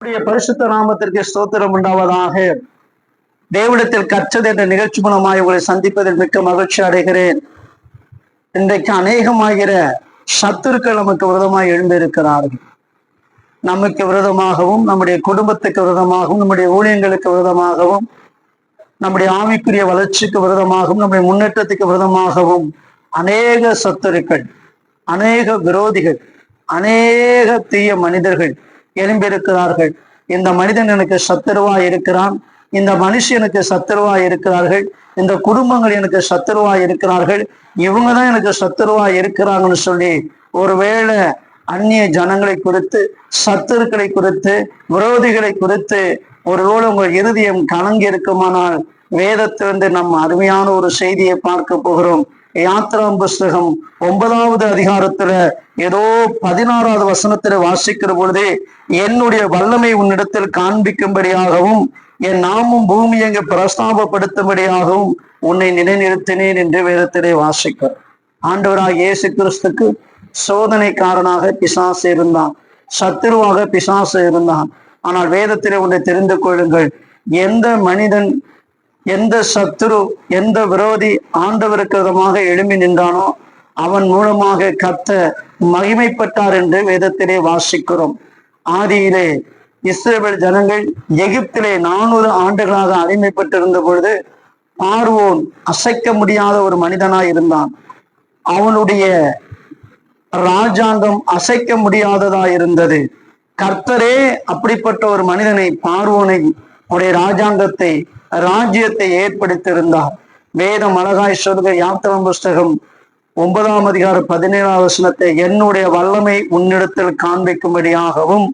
நம்முடைய பரிசுத்த நாமத்திற்கு ஸ்தோத்திரம் உண்டாவதாக. தேவிடத்தில் கற்றது என்ற நிகழ்ச்சி மூலமாய் உங்களை சந்திப்பதில் மிக்க மகிழ்ச்சி அடைகிறேன். இன்றைக்கு அநேகமாகிற சத்துருக்கள் நமக்கு விரதமாய் எழுந்திருக்கிறார்கள். நமக்கு விரதமாகவும் நம்முடைய குடும்பத்துக்கு விரதமாகவும் நம்முடைய ஊழியங்களுக்கு விரதமாகவும் நம்முடைய ஆவிக்குரிய வளர்ச்சிக்கு விரதமாகவும் நம்முடைய முன்னேற்றத்துக்கு விரதமாகவும் அநேக சத்துருக்கள் அநேக விரோதிகள் அநேக தீய மனிதர்கள் எழும்பியிருக்கிறார்கள். இந்த மனிதன் எனக்கு சத்துருவா இருக்கிறான். இந்த மனுஷனுக்கு சத்துருவா இருக்கிறார்கள். இந்த குடும்பங்கள் எனக்கு சத்துருவா இருக்கிறார்கள். இவங்க தான் எனக்கு சத்துருவா இருக்கிறாங்கன்னு சொல்லி ஒருவேளை அந்நிய ஜனங்களை குறித்து சத்துருக்களை குறித்து விரோதிகளை குறித்து ஒருவேளை உங்கள் இருதயம் கலங்கி இருக்குமானால் வேதத்திலிருந்து நம்ம அருமையான ஒரு செய்தியை பார்க்க போகிறோம். யாத்திராம் புஸ்தகம் ஒன்பதாவது அதிகாரத்துல ஏதோ பதினாறாவது வசனத்துல வாசிக்கிற பொழுதே என்னுடைய வல்லமை உன்னிடத்தில் காண்பிக்கும்படியாகவும் என் நாமும் பூமி எங்க பிரஸ்தாபப்படுத்தும்படியாகவும் உன்னை நிலைநிறுத்தினேன் என்று வேதத்திலே வாசிக்க ஆண்டவராக இயேசு கிறிஸ்துக்கு சோதனைக்காரனாக பிசாசு இருந்தான் சத்துருவாக பிசாசு இருந்தான் ஆனால் வேதத்திலே ஒன்றை தெரிந்து கொள்ளுங்கள் எந்த மனிதன் எந்த சத்துரு எந்த விரோதி ஆண்டவருக்கு விதமாக எழும்பி நின்றானோ அவன் மூலமாக கத்த மகிமைப்பட்டார் என்று வேதத்திலே வாசிக்கிறோம். ஆதியிலே இஸ்ரேல் ஜனங்கள் எகிப்திலே நானூறு ஆண்டுகளாக அடிமைப்பட்டிருந்த பொழுது பார்வோன் அசைக்க முடியாத ஒரு மனிதனாய் இருந்தான். அவனுடைய ராஜாங்கம் அசைக்க முடியாததா இருந்தது. கர்த்தரே அப்படிப்பட்ட ஒரு மனிதனை பார்வோனை உடைய ராஜாங்கத்தை ராஜ்யத்தை ஏற்படுத்தியிருந்தார். வேதம் அழகாய் சொல்க யாத்திரம் புஸ்தகம் ஒன்பதாம் அதிகார பதினேழாம் வசனத்தை என்னுடைய வல்லமை உன்னிடத்தில் காண்பிக்கும்படியாகவும்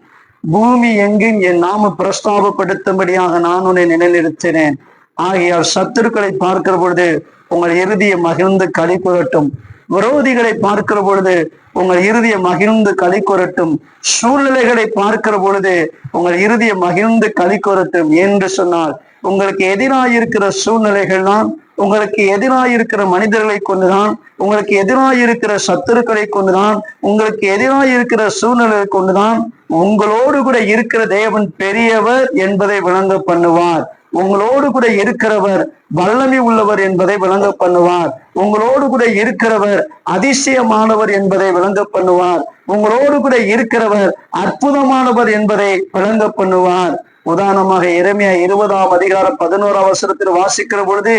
பூமி எங்கும் என் நாம பிரஸ்தாபப்படுத்தும்படியாக நான் உன்னை நிலைநிறுத்தினேன் ஆகியால் சத்துருக்களை பார்க்கிற பொழுது உங்கள் இறுதியை மகிழ்ந்து களி புரட்டும். விரோதிகளை பார்க்கிற பொழுது உங்கள் இறுதியை மகிழ்ந்து களி கொரட்டும். சூழ்நிலைகளை பார்க்கிற பொழுது உங்கள் இறுதியை மகிழ்ந்து களி கொரட்டும். என்று சொன்னால் உங்களுக்கு எதிராயிருக்கிற சூழ்நிலைகள் தான் உங்களுக்கு எதிராயிருக்கிற மனிதர்களை கொண்டுதான் உங்களுக்கு எதிராயிருக்கிற சத்துருக்களை கொண்டுதான் உங்களுக்கு எதிராயிருக்கிற சூழ்நிலை கொண்டுதான் உங்களோடு கூட இருக்கிற தேவன் பெரியவர் என்பதை விளங்க பண்ணுவார். உங்களோடு கூட இருக்கிறவர் வல்லமை உள்ளவர் என்பதை விளங்க பண்ணுவார். உங்களோடு கூட இருக்கிறவர் அதிசயமானவர் என்பதை விளங்க பண்ணுவார். உங்களோடு கூட இருக்கிறவர் அற்புதமானவர் என்பதை விளங்க பண்ணுவார். உதாரணமாக இறைமையா இருபதாம் அதிகாரம் பதினோராம் அவசரத்தில் வாசிக்கிற பொழுது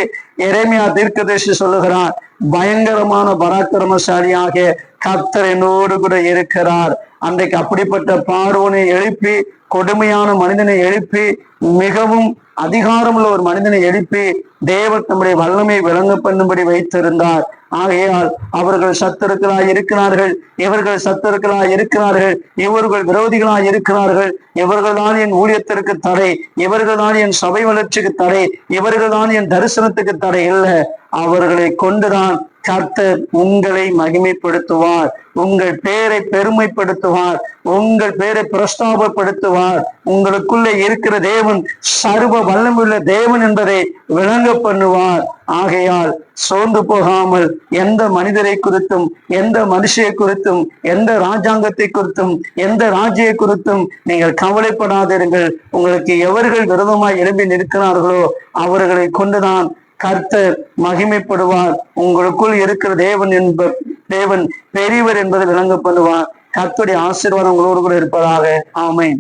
எரேமியா தீர்க்கதேசி சொல்லுகிறார் பயங்கரமான பராக்கிரமசாலியாக கர்த்தர் என்னோடு கூட இருக்கிறார். அன்றைக்கு அப்படிப்பட்ட பார்வனை எழுப்பி கொடுமையான மனிதனை எழுப்பி மிகவும் அதிகாரமுள்ள ஒரு மனிதனை எழுப்பி தேவர் தம்முடைய வல்லமை விளங்க பண்ணும்படி வைத்திருந்தார். ஆகையால் அவர்கள் சத்துருக்களாய் இருக்கிறார்கள். இவர்கள் சத்துருக்களாய் இருக்கிறார்கள். இவர்கள் விரோதிகளாய் இருக்கிறார்கள். இவர்கள் தான் என் ஊழியத்திற்கு தடை. இவர்கள்தான் என் சபை வளர்ச்சிக்கு தடை. இவர்கள்தான் என் தரிசனத்துக்கு தடை. இல்லை அவர்களை கொண்டுதான் கர்த்தர் உங்களை மகிமைப்படுத்துவார். உங்கள் பேரை பெருமைப்படுத்துவார். உங்கள் பேரை பிரஸ்தாபப்படுத்துவார். உங்களுக்குள்ள இருக்கிற தேவன் சர்வ வல்லமுள்ள தேவன் என்பதை விளங்க பண்ணுவார். ஆகையால் சோர்ந்து போகாமல் எந்த மனிதரை குறித்தும் எந்த மனுஷியை குறித்தும் எந்த ராஜாங்கத்தை குறித்தும் எந்த ராஜ்யை குறித்தும் நீங்கள் கவலைப்படாதிருங்கள். உங்களுக்கு எவர்கள் விரதமாய் எழும்பி நிற்கிறார்களோ அவர்களை கொண்டுதான் கர்த்தர் மகிமைப்படுவார். உங்களுக்குள் இருக்கிற தேவன் என்ப தேவன் பெரியவர் என்பதை விளங்கப்படுவார். கர்த்தருடைய ஆசீர்வாதம் உங்களோடு கூட இருப்பதாக. ஆமேன்.